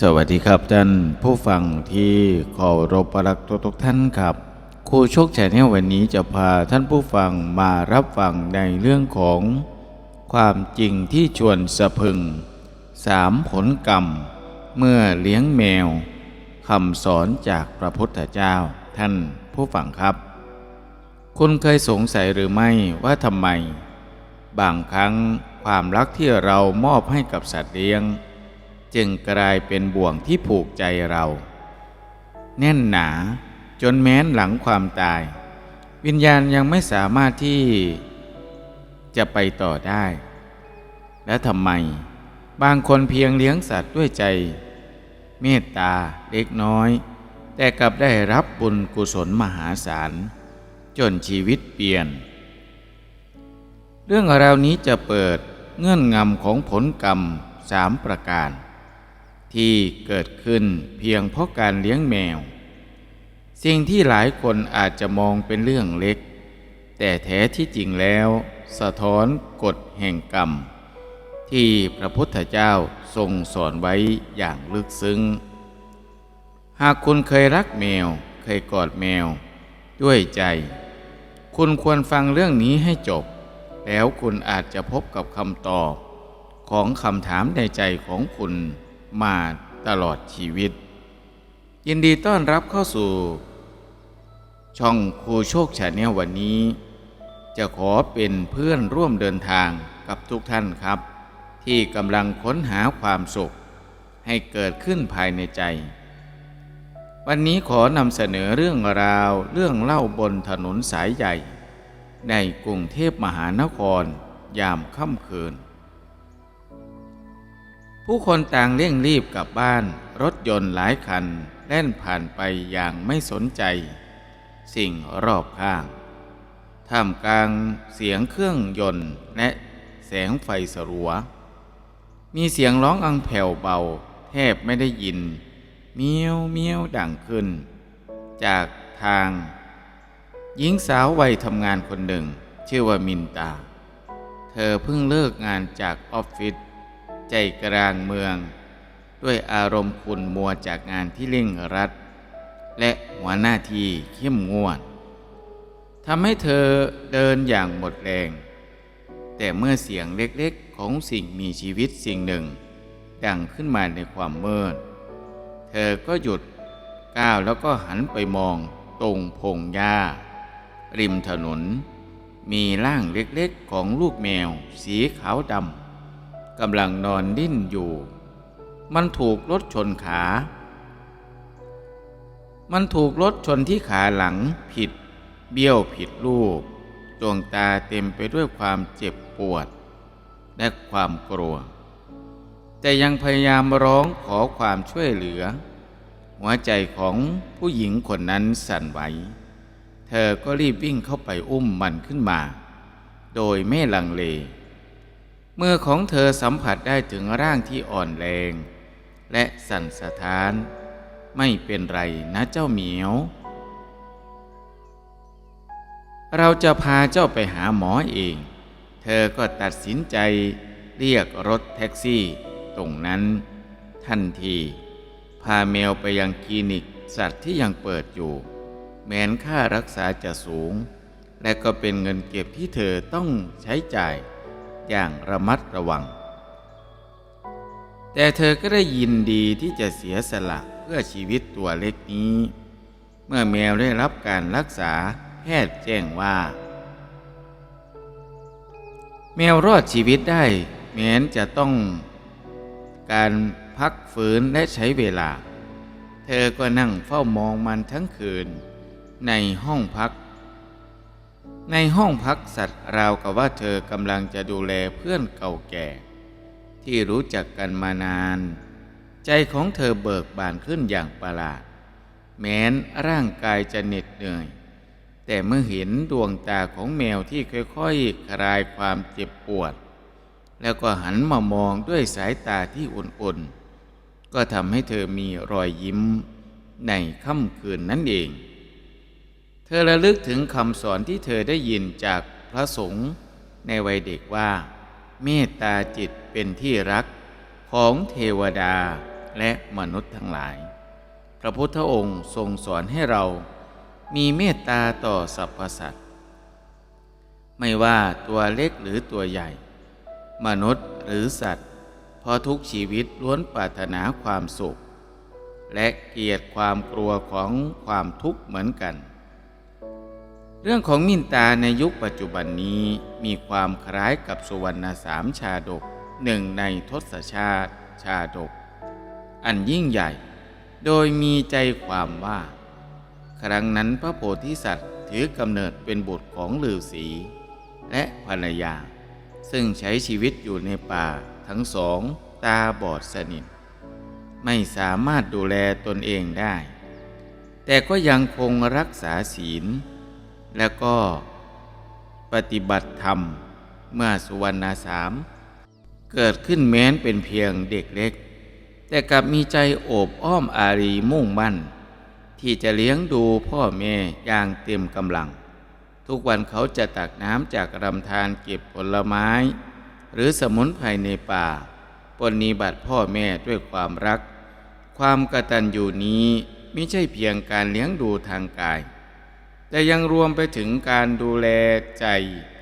สวัสดีครับท่านผู้ฟังที่เคารพรักทุกทุกท่านครับครูโชคชัยในวันนี้จะพาท่านผู้ฟังมารับฟังในเรื่องของ ความจริงที่ชวนสะพึงสามผลกรรม เมื่อเลี้ยงแมวคำสอนจากพระพุทธเจ้าท่านผู้ฟังครับ คุณเคยสงสัยหรือไม่ว่าทำไม บางครั้งความรักที่เรามอบให้กับสัตว์เลี้ยง จึงกลายเป็นบ่วงที่ผูกใจเรา แน่นหนาจนแม้นหลังความตาย วิญญาณยังไม่สามารถที่จะไปต่อได้ และทำไม บางคนเพียงเลี้ยงสัตว์ด้วยใจ เมตตาเล็กน้อย แต่กลับได้รับบุญกุศลมหาศาล จนชีวิตเปลี่ยน เรื่องราวนี้จะเปิดเงื่อนงำของผลกรรมสามประการ ที่เกิดขึ้นเพียงเพราะการเลี้ยงแมว สิ่งที่หลายคนอาจจะมองเป็นเรื่องเล็ก แต่แท้ที่จริงแล้ว สะท้อนกฎแห่งกรรม ที่พระพุทธเจ้าทรงสอนไว้อย่างลึกซึ้ง หากคุณเคยรักแมว เคยกอดแมว ด้วยใจ คุณควรฟังเรื่องนี้ให้จบ แล้วคุณอาจจะพบกับคำตอบของคำถามในใจของคุณ มาตลอดชีวิต ยินดีต้อนรับเข้าสู่ ช่องครูโชคชาแนลวันนี้ จะขอเป็นเพื่อนร่วมเดินทางกับทุกท่านครับ ที่กำลังค้นหาความสุข ให้เกิดขึ้นภายในใจ วันนี้ขอนำเสนอเรื่องราวเรื่องเล่าบนถนนสายใหญ่ ในกรุงเทพมหานครยามค่ำคืน ผู้คนต่างเร่งรีบกลับบ้าน รถยนต์หลายคันแล่นผ่านไปอย่างไม่สนใจ สิ่งรอบข้าง ท่ามกลางเสียงเครื่องยนต์และแสงไฟสลัว มีเสียงร้องอังแผ่วเบา แทบไม่ได้ยิน เมียวเมียวดังขึ้น จากทาง หญิงสาววัยทำงานคนหนึ่ง ชื่อว่ามินตา เธอเพิ่งเลิกงานจากออฟฟิศ ใจกลางเมือง ด้วยอารมณ์ขุ่นมัวจากงานที่เร่งรัด และหัวหน้าที่เข้มงวดทำให้เธอเดินอย่างหมดแรง แต่เมื่อเสียงเล็กๆของสิ่งมีชีวิตสิ่งหนึ่ง ดังขึ้นมาในความมืดเธอก็หยุดก้าวแล้วก็หันไปมองตรงพงหญ้า ริมถนน มีร่างเล็กๆของลูกแมว สีขาวดำ กำลังนอนดิ้นอยู่ มันถูกรถชนขา มันถูกรถชนที่ขาหลังผิด เบี้ยวผิดรูปดวงตาเต็มไปด้วยความเจ็บปวด และความกลัว แต่ยังพยายามร้องขอความช่วยเหลือ หัวใจของผู้หญิงคนนั้นสั่นไหว เธอก็รีบวิ่งเข้าไปอุ้มมันขึ้นมา โดยไม่ลังเล มื่อของเธอสัมผัสได้ถึงร่างที่อ่อนแรง และสั่นสะท้าน ไม่เป็นไรนะเจ้าเหมียว เราจะพาเจ้าไปหาหมอเอง เธอก็ตัดสินใจเรียกรถแท็กซี่ ตรงนั้นทันที พาแมวไปยังคลินิกสัตว์ที่ยังเปิดอยู่ แม้นค่ารักษาจะสูง และก็เป็นเงินเก็บที่เธอต้องใช้จ่าย อย่างระมัดระวัง แต่เธอก็ได้ยินดีที่จะเสียสละเพื่อชีวิตตัวเล็กนี้ เมื่อแมวได้รับการรักษาแพทย์แจ้งว่า แมวรอดชีวิตได้แม้นจะต้องการพักฟื้นและใช้เวลา เธอก็นั่งเฝ้ามองมันทั้งคืน ในห้องพัก ในห้องพักสัตว์ราวกับว่าเธอกำลังจะดูแลเพื่อนเก่าแก่ ที่รู้จักกันมานาน ใจของเธอเบิกบานขึ้นอย่างประหลาด แม้นร่างกายจะเหน็ดเหนื่อย แต่เมื่อเห็นดวงตาของแมวที่ค่อยๆ คลายความเจ็บปวด แล้วก็หันมามองด้วยสายตาที่อุ่นๆ ก็ทำให้เธอมีรอยยิ้มในค่ำคืนนั้นเอง ธอระลึกถึงคำสอนที่เธอได้ยินจากพระสงฆ์ในวัยเด็กว่า เมตตาจิตเป็นที่รักของเทวดาและมนุษย์ทั้งหลาย พระพุทธองค์ทรงสอนให้เรามีเมตตาต่อสรรพสัตว์ ไม่ว่าตัวเล็กหรือตัวใหญ่ มนุษย์หรือสัตว์ เพราะทุกชีวิตล้วนปรารถนาความสุข และเกลียดความกลัวของความทุกข์เหมือนกัน เรื่องของมินตาในยุคปัจจุบันนี้มีความคล้ายกับสุวรรณสามชาดกหนึ่งในทศชาติชาดก อันยิ่งใหญ่ โดยมีใจความว่า ครั้งนั้นพระโพธิสัตว์ถือกำเนิดเป็นบุตรของฤาษีและภรรยา ซึ่งใช้ชีวิตอยู่ในป่าทั้งสองตาบอดสนิท ไม่สามารถดูแลตนเองได้ แต่ก็ยังคงรักษาศีล และก็ปฏิบัติธรรมเมื่อสุวรรณสาม เกิดขึ้นแม้นเป็นเพียงเด็กเล็ก แต่กลับมีใจโอบอ้อมอารีมุ่งมั่น ที่จะเลี้ยงดูพ่อแม่อย่างเต็มกำลัง ทุกวันเขาจะตักน้ำจากลำธารเก็บผลไม้ หรือสมุนไพรในป่าปนนิบัติพ่อแม่ด้วยความรัก ความกตัญญูนี้ไม่ใช่เพียงการเลี้ยงดูทางกาย แต่ยังรวมไปถึงการดูแลใจ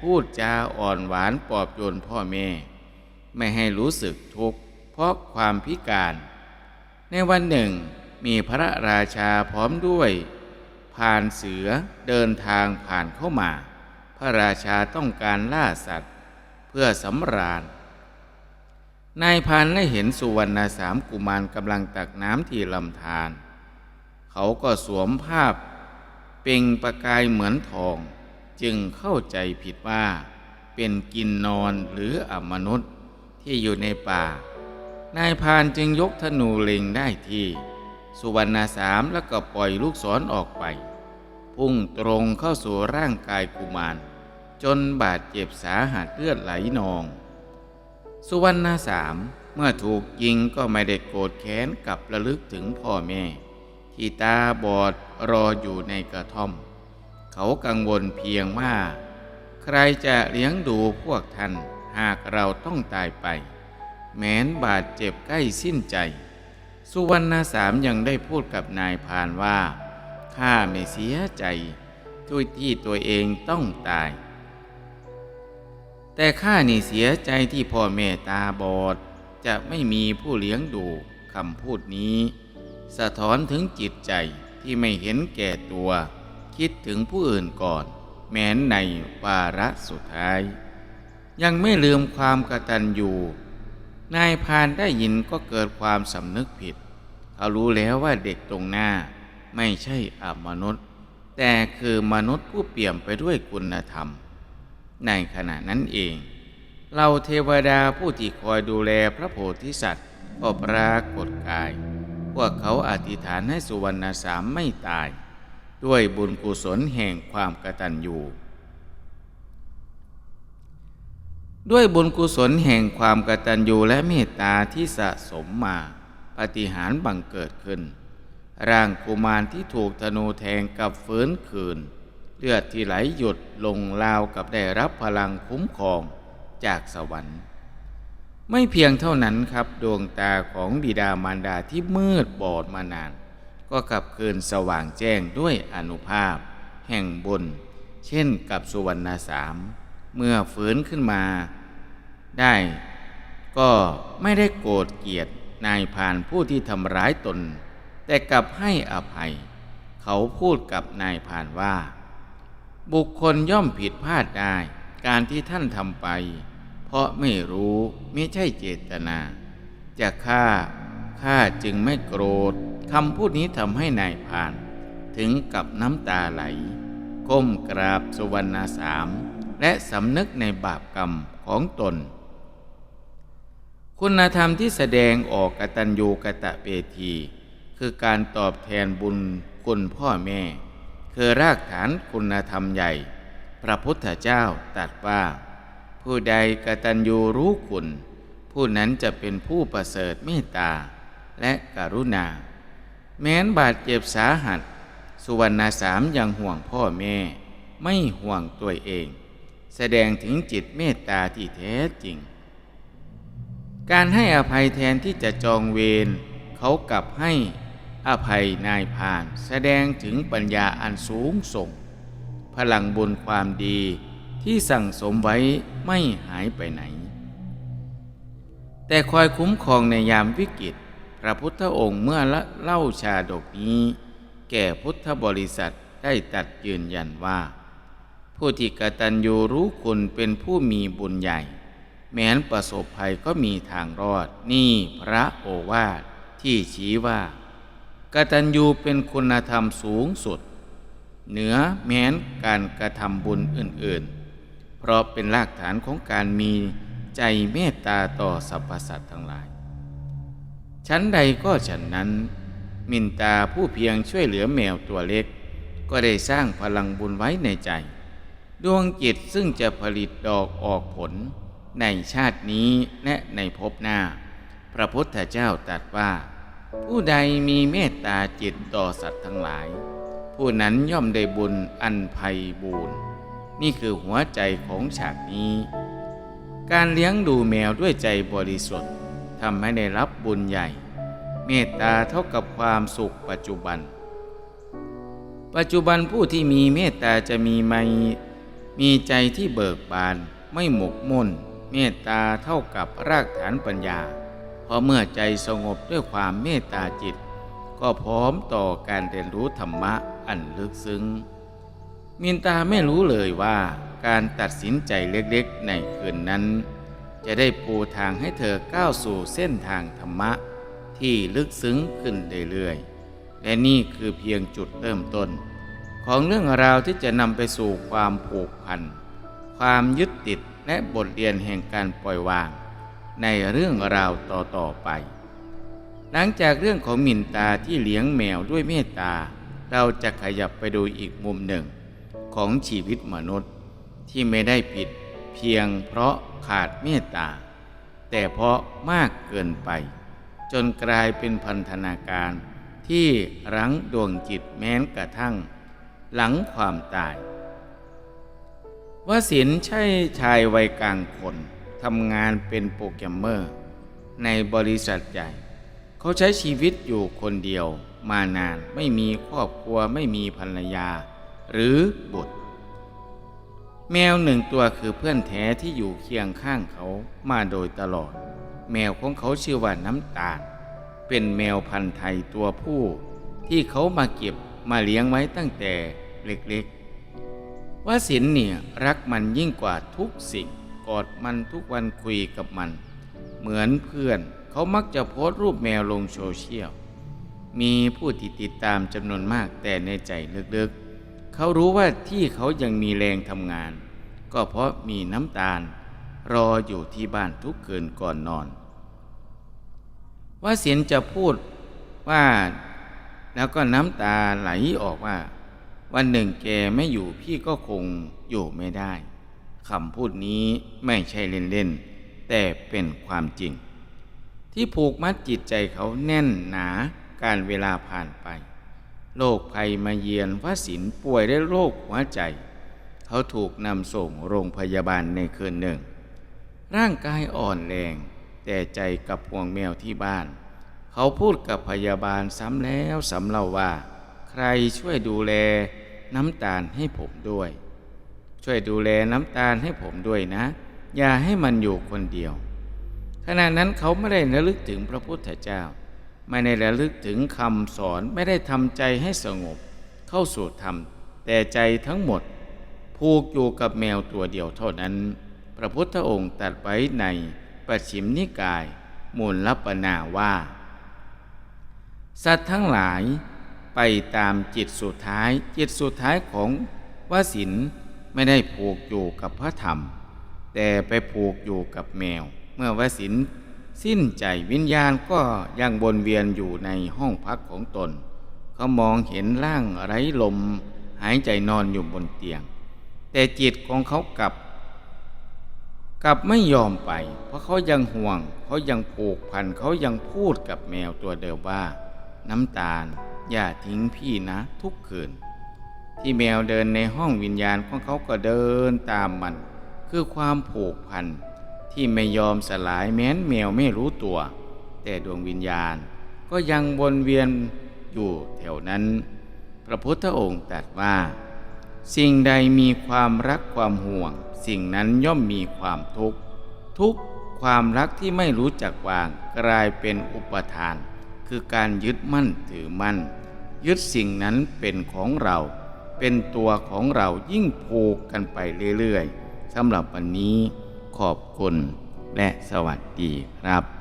พูดจาอ่อนหวานปลอบโยนพ่อแม่ ไม่ให้รู้สึกทุกข์เพราะความพิการ ในวันหนึ่ง มีพระราชาพร้อมด้วยผ่านเสือเดินทางผ่านเข้ามา พระราชาต้องการล่าสัตว์ เพื่อสำราญนายพานได้เห็นสุวรรณสามกุมารกำลังตักน้ำที่ลำธารเขาก็สวมภาพ เปล่งประกายเหมือนทอง จึงเข้าใจผิดว่า เป็นกินนอนหรืออมนุษย์ที่อยู่ในป่า นายพานจึงยกธนูเล็งได้ที่ สุวรรณสามแล้วก็ปล่อยลูกศรออกไป พุ่งตรงเข้าสู่ร่างกายกุมาร จนบาดเจ็บสาหัสเลือดไหลนอง สุวรรณสามเมื่อถูกยิงก็ไม่ได้โกรธแค้นกลับระลึกถึงพ่อแม่ ที่ตาบอด รออยู่ในกระท่อม เขากังวลเพียงว่า ใครจะเลี้ยงดูพวกท่านหากเราต้องตายไป แม้นบาดเจ็บใกล้สิ้นใจ สุวรรณสามยังได้พูดกับนายพานว่าข้าไม่เสียใจด้วยที่ตัวเองต้องตาย แต่ข้านี่เสียใจที่พ่อแม่ตาบอด จะไม่มีผู้เลี้ยงดูคำพูดนี้ สะท้อนถึงจิตใจ ที่ไม่เห็นแก่ตัว คิดถึงผู้อื่นก่อน แม้นในวาระสุดท้าย ยังไม่ลืมความกตัญญูนายพานได้ยินก็เกิดความสำนึกผิด เขารู้แล้วว่าเด็กตรงหน้าไม่ใช่อมนุษย์ แต่คือมนุษย์ผู้เปี่ยมไปด้วยคุณธรรม ในขณะนั้นเองเราเทวดาผู้ที่คอยดูแลพระโพธิสัตว์ก็ปรากฏกาย พวกเขาอธิษฐานให้สุวรรณสามไม่ตาย ด้วยบุญกุศลแห่งความกตัญญูด้วยบุญกุศลแห่งความกตัญญูและเมตตาที่สะสมมาปฏิหารบังเกิดขึ้น ร่างกุมารที่ถูกธนูแทงกับฟื้นคืน เลือดที่ไหลหยุดลงราวกับได้รับพลังคุ้มครองจากสวรรค์ ไม่เพียงเท่านั้นครับดวงตาของบิดามารดาที่มืดบอดมานาน ก็กลับคืนสว่างแจ้งด้วยอนุภาพ แห่งบุญเช่นกับสุวรรณสาม เมื่อฟื้นขึ้นมา ได้ ก็ไม่ได้โกรธเกลียดนายพานผู้ที่ทำร้ายตน แต่กลับให้อภัย เขาพูดกับนายพานว่า บุคคลย่อมผิดพลาดได้ การที่ท่านทำไป เพราะไม่รู้ไม่ใช่เจตนา จะฆ่าข้าจึงไม่โกรธคำพูดนี้ทำให้นายพราน ถึงกับน้ำตาไหล ก้มกราบสุวรรณสาม และสำนึกในบาปกรรมของตน คุณธรรมที่แสดงออกกตัญญูกะตะเปที คือการตอบแทนบุญคุณพ่อแม่ คือรากฐานคุณธรรมใหญ่ พระพุทธเจ้าตรัสว่า ผู้ใดกตัญญูรู้คุณ ผู้นั้นจะเป็นผู้ประเสริฐเมตตาและกรุณา แม้นบาดเจ็บสาหัส สุวรรณสามยังห่วงพ่อแม่ ไม่ห่วงตัวเอง แสดงถึงจิตเมตตาที่แท้จริง การให้อภัยแทนที่จะจองเวรเขากลับให้อภัยนายพาน แสดงถึงปัญญาอันสูงส่ง พลังบุญความดี ที่สั่งสมไว้ไม่หายไปไหน แต่คอยคุ้มครองในยามวิกฤต พระพุทธองค์เมื่อละเล่าชาดกนี้ แก่พุทธบริษัทได้ตัดยืนยันว่า ผู้ที่กตัญญูรู้คุณเป็นผู้มีบุญใหญ่ แม้นประสบภัยก็มีทางรอดนี่พระโอวาทที่ชี้ว่ากตัญญูเป็นคุณธรรมสูงสุด เหนือแม้นการกระทำบุญอื่น ๆ เพราะเป็นรากฐานของการมีใจเมตตาต่อสรรพสัตว์ทั้งหลาย ชั้นใดก็ฉันนั้น มินตาผู้เพียงช่วยเหลือแมวตัวเล็ก ก็ได้สร้างพลังบุญไว้ในใจ ดวงจิตซึ่งจะผลิตดอกออกผล ในชาตินี้และในภพหน้า พระพุทธเจ้าตรัสว่า ผู้ใดมีเมตตาจิตต่อสัตว์ทั้งหลาย ผู้นั้นย่อมได้บุญอันไพบูรณ์ นี่คือหัวใจของฉากนี้ การเลี้ยงดูแมวด้วยใจบริสุทธิ์ทำให้ได้รับบุญใหญ่ เมตตาเท่ากับความสุขปัจจุบัน ปัจจุบันผู้ที่มีเมตตาจะมีไมมีใจที่เบิกบานไม่หมกมุ่น เมตตาเท่ากับรากฐานปัญญา เพราะเมื่อใจสงบด้วยความเมตตาจิต ก็พร้อมต่อการเรียนรู้ธรรมะอันลึกซึ้ง มินตาไม่รู้เลยว่าการตัดสินใจเล็กๆ ในคืนนั้น จะได้ปูทางให้เธอก้าวสู่เส้นทางธรรมะ ที่ลึกซึ้งขึ้นเรื่อยๆ และนี่คือเพียงจุดเริ่มต้น ของเรื่องราวที่จะนำไปสู่ความผูกพัน ความยึดติดและบทเรียนแห่งการปล่อยวาง ในเรื่องราวต่อๆไป หลังจากเรื่องของมินตาที่เลี้ยงแมวด้วยเมตตา เราจะขยับไปดูอีกมุมหนึ่ง ของชีวิตมนุษย์ที่ไม่ได้ผิดเพียงเพราะขาดเมตตา แต่เพราะมากเกินไป จนกลายเป็นพันธนาการที่รั้งดวงจิตแม้นกระทั่ง หลังความตายวสินใช่ชายวัยกลางคนทำงานเป็นโปรแกรมเมอร์ ในบริษัทใหญ่ เขาใช้ชีวิตอยู่คนเดียวมานานไม่มีครอบครัวไม่มีภรรยา หรือบุตร แมวหนึ่งตัวคือเพื่อนแท้ที่อยู่เคียงข้างเขามาโดยตลอด แมวของเขาชื่อว่าน้ำตาล เป็นแมวพันธุ์ไทยตัวผู้ ที่เขามาเก็บมาเลี้ยงไว้ตั้งแต่เล็กๆว่าสินเนี่ยรักมันยิ่งกว่าทุกสิ่งกอดมันทุกวันคุยกับมัน เหมือนเพื่อนเขามักจะโพสต์รูปแมวลงโซเชียลมีผู้ติดตามจำนวนมากแต่ในใจลึกๆ เขารู้ว่าที่เขายังมีแรงทำงาน ก็เพราะมีน้ำตาล รออยู่ที่บ้านทุกคืนก่อนนอนว่าเสียนจะพูดว่าแล้วก็น้ำตาไหลออกว่า วันหนึ่งแกไม่อยู่พี่ก็คงอยู่ไม่ได้คำพูดนี้ไม่ใช่เล่นๆแต่เป็นความจริง ที่ผูกมัดจิตใจเขาแน่นหนาการเวลาผ่านไป โรคภัยมาเยือนวสินป่วยด้วยโรคหัวใจ เขาถูกนำส่งโรงพยาบาลในคืนหนึ่ง ร่างกายอ่อนแรง แต่ใจกับห่วงแมวที่บ้าน เขาพูดกับพยาบาลซ้ำแล้วซ้ำเล่าว่า ใครช่วยดูแลน้ำตาลให้ผมด้วย ช่วยดูแลน้ำตาลให้ผมด้วยนะ อย่าให้มันอยู่คนเดียวขณะนั้นเขาไม่ได้ระลึกถึงพระพุทธเจ้า ไม่ได้ระลึกถึงคำสอนไม่ได้ทำใจให้สงบ เข้าสู่ธรรม แต่ใจทั้งหมด ผูกอยู่กับแมวตัวเดียวเท่านั้น พระพุทธองค์ตรัสไว้ในปัจฉิมนิกาย มูลลัปนาว่า สัตว์ทั้งหลายไปตามจิตสุดท้าย จิตสุดท้ายของวสินไม่ได้ผูกอยู่กับพระธรรม แต่ไปผูกอยู่กับแมว เมื่อวสิน สิ้นใจวิญญาณก็ยังวนเวียนอยู่ในห้องพักของตน เขามองเห็นร่างไร้ลม หายใจนอนอยู่บนเตียง แต่จิตของเขากลับกลับไม่ยอมไป เพราะเขายังห่วง เขายังผูกพันเขายังพูดกับแมวตัวเดิมว่า น้ำตาล อย่าทิ้งพี่นะทุกคืน ที่แมวเดินในห้องวิญญาณของเขาก็เดินตามมัน คือความผูกพัน ที่ไม่ยอมสลายแม้นแมวไม่รู้ตัว แต่ดวงวิญญาณก็ยังวนเวียนอยู่แถวนั้น พระพุทธองค์ตรัสว่า สิ่งใดมีความรักความห่วง สิ่งนั้นย่อมมีความทุกข์ทุกข์ความรักที่ไม่รู้จักวางกลายเป็นอุปทาน คือการยึดมั่นถือมั่น ยึดสิ่งนั้นเป็นของเรา เป็นตัวของเรายิ่งผูกกันไปเรื่อยๆสำหรับวันนี้ ขอบคุณและสวัสดีครับ